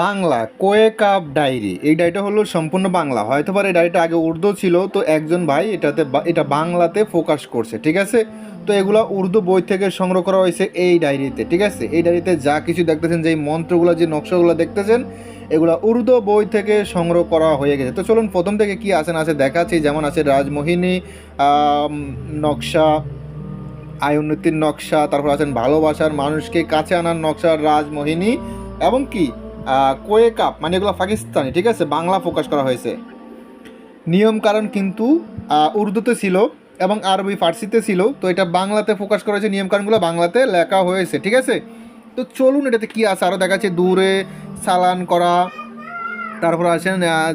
Bangla, quake up diary. এই ডায়েরিটা হলো সম্পূর্ণ বাংলা। হয়তো পারে ডায়েরিটা আগে উর্দু ছিল, তো একজন ভাই এটাতে এটা বাংলাতে ফোকাস করছে, ঠিক আছে? তো এগুলো উর্দু বই থেকে সংগ্রহ করা হয়েছে এই ডায়েরিতে, ঠিক আছে? এই ডায়েরিতে যা কিছু দেখতেছেন যে এই মন্ত্রগুলো, যে নকশাগুলো দেখতেছেন, এগুলো উর্দু বই থেকে সংগ্রহ করা হয়ে গেছে। তো চলুন প্রথম থেকে কি আছে না আছে দেখাচ্ছি। যেমন আছে রাজমোহিনী নকশা আয় উন্নতির নকশা, তারপর আছেন ভালোবাসার মানুষকে কাছে আনার নকশা, রাজমোহিনী, এবং কি? কোয়ে কাপ মানে এগুলো পাকিস্তানি, ঠিক আছে? বাংলা ফোকাস করা হয়েছে। নিয়ম কারণ কিন্তু উর্দুতে ছিল এবং আরবি ফার্সিতে ছিল, তো এটা বাংলাতে ফোকাস করা হয়েছে। নিয়ম কারণগুলো বাংলাতে লেখা হয়েছে, ঠিক আছে? তো চলুন এটাতে কি আছে? আরও দেখাচ্ছে, দূরে চালান করা, তারপর আছেন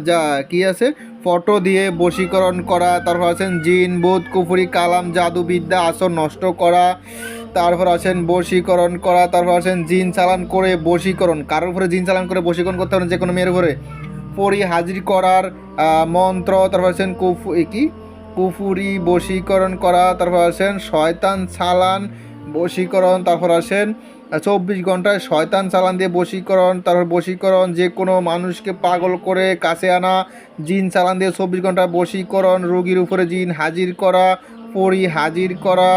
যা, কি আছে? ফটো দিয়ে বশীকরণ করা, তারপর আছেন, জিন বোধ কুফুরি, কালাম, জাদুবিদ্যা, আসর নষ্ট করা তারপর আছেন বশীকরণ করা, তারপর আছেন জিন চালান করে বশীকরণ। কারোর উপরে জিন চালান করে বশীকরণ করতে পারেন যে কোনো মেয়ের উপরে। পরি হাজির করার মন্ত্র, তারপর আছেন কুফু কি? কুফুরি বশীকরণ করা, তারপর আছেন শয়তান চালান বশীকরণ, তারপর আসেন চব্বিশ ঘন্টায় শয়তান চালান দিয়ে বশীকরণ, তারপর বশীকরণ যে কোনো মানুষকে পাগল করে কাছে আনা, জিন চালান দিয়ে চব্বিশ ঘন্টায় বশীকরণ, রোগীর উপরে জিন হাজির করা পরি হাজির করা,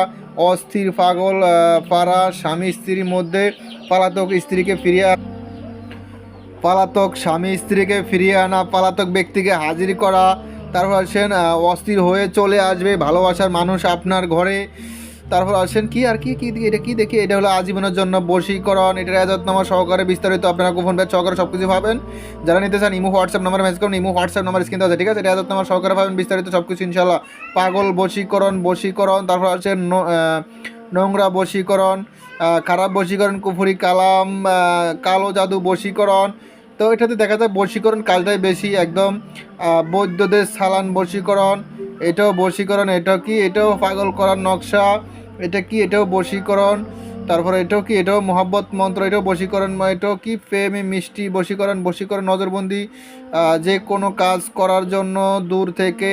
অস্থির পাগল পাড়া স্বামী স্ত্রীর মধ্যে পালাতক স্ত্রীকে ফিরিয়ে পালাতক স্বামী স্ত্রীকে ফিরিয়ে আনা, পালাতক ব্যক্তিকে হাজির করা। তারপর সেন অস্থির হয়ে চলে আসবে ভালোবাসার মানুষ আপনার ঘরে। তারপর আসেন কি আর কি কি এটা কি দেখি? এটা হলো আজীবনের জন্য বশীকরণ, এটার এজাতনামা সহকারে বিস্তারিত আপনারা গোপন ব্যাচ সহকারে সব কিছু পাবেন। যারা নিতে চান, ইমো, হোয়াটসঅ্যাপ নাম্বার মেসেজ করুন, ইমো, হোয়াটসঅ্যাপ নাম্বার স্ক্রিন আছে, ঠিক আছে? এটা এজাতনামা সহকারে পাবেন, বিস্তারিত সব কিছু ইনশাল্লাহ পাগল বশীকরণ বশীকরণ, তারপর আছে ন- নোংরা বশীকরণ খারাপ বশীকরণ, কুফুরি কালাম কালো জাদু বশীকরণ। তো এটাতে দেখা যায় বশীকরণ কাজটাই বেশি, একদম বৈদ্যদের সালান বশীকরণ এটাও বশীকরণ, এটাও কি? এটাও পাগল করার নকশা, এটা কি? এটাও বশীকরণ। তারপরে এটাও কি? এটাও মোহাব্বত মন্ত্র, এটাও বশীকরণ এটাও কি? প্রেমে, মিষ্টি, বশীকরণ বশীকরণ, নজরবন্দি যে কোনো কাজ করার জন্য দূর থেকে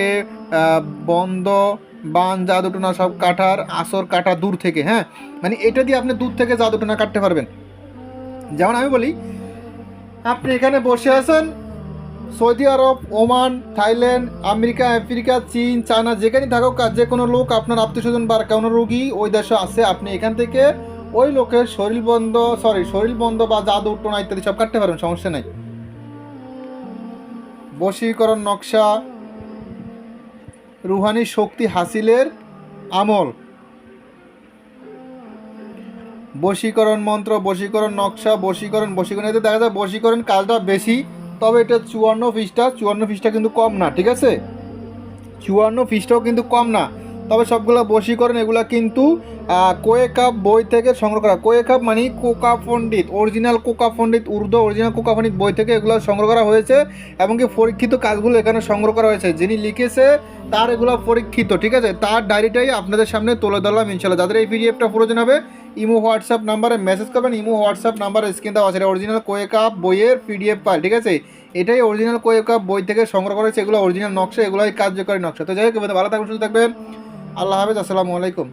বন্ধ, বান, জাদুটোনা সব কাটার, আসর কাটা দূর থেকে হ্যাঁ? মানে এটা দিয়ে আপনি দূর থেকে জাদুটোনা কাটতে পারবেন। যেমন আমি বলি, আপনি এখানে বসে আছেন Saudi Arab, Oman, Thailand, America, Africa, চীন, চায়না যেখানে থাকুক যে কোনো লোক, আপনার আত্মীয় স্বজন বা কোনো রোগী ওই দেশে আছে, আপনি এখান থেকে ওই লোকের শরীর বন্ধ সরি শরীর বন্ধ বা জাদু, টোনা ইত্যাদি সব কাটতে পারেন সমস্যা নাই। বশীকরণ নকশা, রুহানি শক্তি হাসিলের আমল। বশীকরণ মন্ত্র, বশীকরণ নকশা, বশীকরণ বশীকরণ, এতে দেখা যায় বশীকরণ কাজটা বেশি তবে এটা চুয়ান্ন ফিসটা চুয়ান্ন ফিসটা কিন্তু কম না, ঠিক আছে? চুয়ান্ন ফিসটাও কিন্তু কম না। তবে সবগুলো বশীকরণ এগুলা কিন্তু কোয়ে কাপ বই থেকে সংগ্রহ করা। কোয়ে কাপ মানে কোকা পণ্ডিত, অরিজিনাল কোকা পণ্ডিত, উর্দু অরিজিনাল কোকা পণ্ডিত বই থেকে এগুলো সংগ্রহ করা হয়েছে, এবং কি পরীক্ষিত কাজগুলো এখানে সংগ্রহ করা হয়েছে। যিনি লিখেছে, তার এগুলো পরীক্ষিত, ঠিক আছে? তার ডায়েরিটাই আপনাদের সামনে তুলে ধরলাম ইনশাল্লাহ যাদের এই পিডিএফটা প্রয়োজন হবে ইমো হোয়াটসঅ্যাপ নাম্বারে মেসেজ করবেন, ইমো হোয়াটসঅ্যাপ নাম্বার স্ক্রিন দেওয়া আছে। অরিজিনাল কোয়ে কাপ বইয়ের পিডিএফ ফাইল ঠিক আছে? এটাই অরিজিনাল কোয়ে কাপ বই থেকে সংগ্রহ করেছে এগুলো অরিজিনাল নকশা, এগুলোই কার্যকরী নকশা। তো যাই হোক ভালো থাকবেন, সুস্থ থাকবেন। আল্লাহ হাফেজ, আসসালামু আলাইকুম।